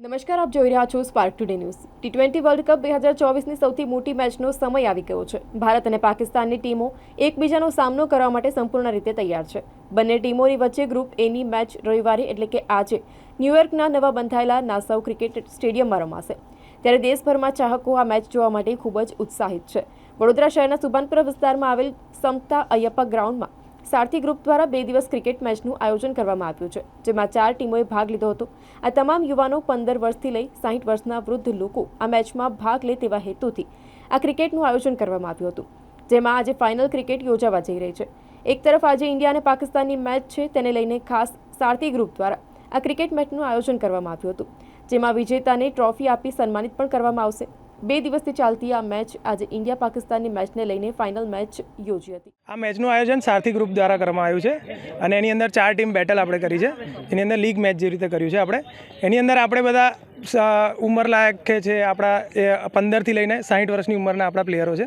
નમસ્કાર, આપ જોઈ રહ્યા છો Spark today news T twenty world cup બે હજાર ચોવીસની સૌથી મોટી મેચનો સમય આવી ગયો છે. ભારત અને પાકિસ્તાનની ટીમો એકબીજાનો સામનો કરવા માટે સંપૂર્ણ રીતે તૈયાર છે. બંને ટીમોની વચ્ચે ગ્રુપ એની મેચ રવિવારે એટલે કે આજે ન્યૂયોર્કના નવા બંધાયેલા નાસાઉ ક્રિકેટ સ્ટેડિયમમાં રમાશે. ત્યારે દેશભરમાં ચાહકો આ મેચ જોવા માટે ખૂબ જ ઉત્સાહિત છે. વડોદરા શહેરના સુભાનપુરા વિસ્તારમાં આવેલ સમતા અયપ્પા ગ્રાઉન્ડમાં સારથી ગ્રુપ દ્વારા બે દિવસ ક્રિકેટ મેચનું આયોજન કરવામાં આવ્યું છે, જેમાં ચાર ટીમોએ ભાગ લીધો હતો. આ તમામ યુવાનો પંદર વર્ષથી લઈ સાહીઠ વર્ષના વૃદ્ધ લોકો આ મેચમાં ભાગ લે તેવા હેતુથી આ ક્રિકેટનું આયોજન કરવામાં આવ્યું હતું, જેમાં આજે ફાઇનલ ક્રિકેટ યોજાવા જઈ રહી છે. એક તરફ આજે ઇન્ડિયા અને પાકિસ્તાનની મેચ છે, તેને લઈને ખાસ સારથી ગ્રુપ દ્વારા આ ક્રિકેટ મેચનું આયોજન કરવામાં આવ્યું હતું, જેમાં વિજેતાને ટ્રોફી આપી સન્માનિત પણ કરવામાં આવશે. બે દિવસથી ચાલતી આ મેચ આજે ઇન્ડિયા પાકિસ્તાનની મેચને લઈને ફાઇનલ મેચ યોજી હતી. આ મેચનું આયોજન સારથી ગ્રુપ દ્વારા કરવામાં આવ્યું છે અને એની અંદર ચાર ટીમ બેટલ આપણે કરી છે. એની અંદર લીગ મેચ જે રીતે કર્યું છે આપણે. એની અંદર આપણે બધા ઉંમરલાયક કે છે આપણા એ પંદરથી લઈને સાહીઠ વર્ષની ઉંમરના આપણા પ્લેયરો છે.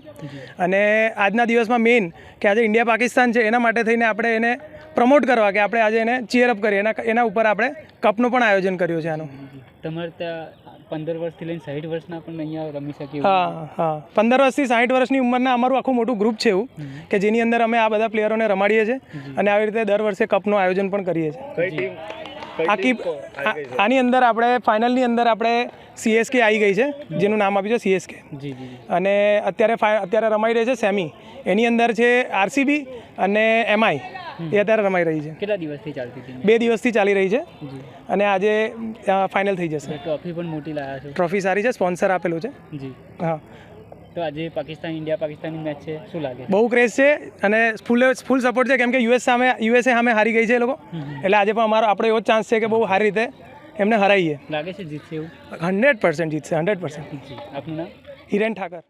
અને આજના દિવસમાં મેઇન કે આજે ઇન્ડિયા પાકિસ્તાન છે એના માટે થઈને આપણે એને પ્રમોટ કરવા કે આપણે આજે એને ચીયરઅપ કરીએ. એના એના ઉપર આપણે કપનું પણ આયોજન કર્યું છે આનું. તમારે ત્યાં પંદર વર્ષથી લઈને સાઠ વર્ષના પણ અહીંયા રમી શકીએ હા હા. પંદર વર્ષથી સાઠ વર્ષની ઉંમરના અમારું આખું મોટું ગ્રુપ છે એવું કે જેની અંદર અમે આ બધા પ્લેયરોને રમાડીએ છીએ અને આવી રીતે દર વર્ષે કપનું આયોજન પણ કરીએ છીએ. આખી આની અંદર આપણે ફાઇનલની અંદર આપણે સીએસકે આવી ગઈ છે જેનું નામ આપ્યું છે સીએસકે અને અત્યારે અત્યારે રમાઈ રહી છે સેમી એની અંદર છે આરસીબી અને એમઆઈ એ અત્યારે રમાઈ રહી છે. કેટલા દિવસથી ચાલતી હતી બે દિવસથી ચાલી રહી છે. અને આજે ફાઇનલ થઈ જશે. ટ્રોફી પણ મોટી લાયા છે. ટ્રોફી સારી છે સ્પોન્સર આપેલું છે. જી. હા. તો આજે પાકિસ્તાન ઇન્ડિયા પાકિસ્તાનની મેચ છે. શું લાગે? બહુ ક્રેઝ છે અને ફૂલ ફૂલ સપોર્ટ છે કેમ કે યુએસ સામે યુએસએ સામે હારી ગઈ છે એ લોકો. એટલે આજે પણ અમારો આપણો એવો ચાન્સ છે કે બહુ સારી રીતે એમને હરાવીએ લાગે છે જીતશે એવું? હંડ્રેડ પર્સન્ટ જીતશે હંડ્રેડ પર્સન્ટ આપનું નામ? હિરેન ઠાકર.